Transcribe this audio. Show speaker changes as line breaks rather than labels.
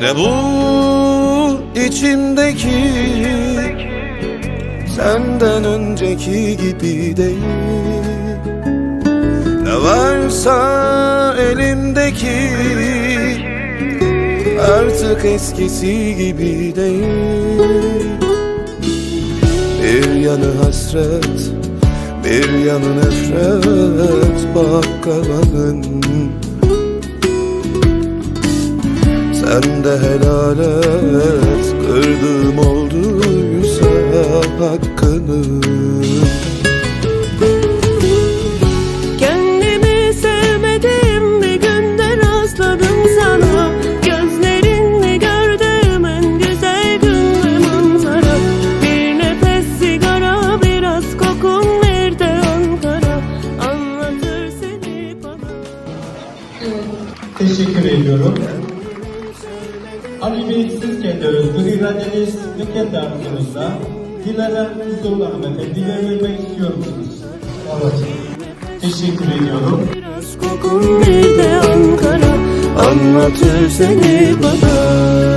Ne bu içimdeki Senden önceki gibi değil? Ne varsa elimdeki Artık eskisi gibi değil. Bir yanı hasret Bir yanı nefret Bakkalın Sen de helal et Kırdığım olduysa hakkını.
Kendimi sevmedim bir günde rastladım sana. Gözlerinle gördüm en güzel gün ve manzara Bir nefes sigara biraz kokun nerede Ankara? Anlatır seni bana.
Teşekkür ediyorum. Bey siz kendi özgür iradeniz ve kendi arzunuzla Dilara Kuzoğlu hanımefendiye vermek istiyor musunuz? Evet. Teşekkür ediyorum.
Biraz kokun nerede Ankara Anlatır seni bana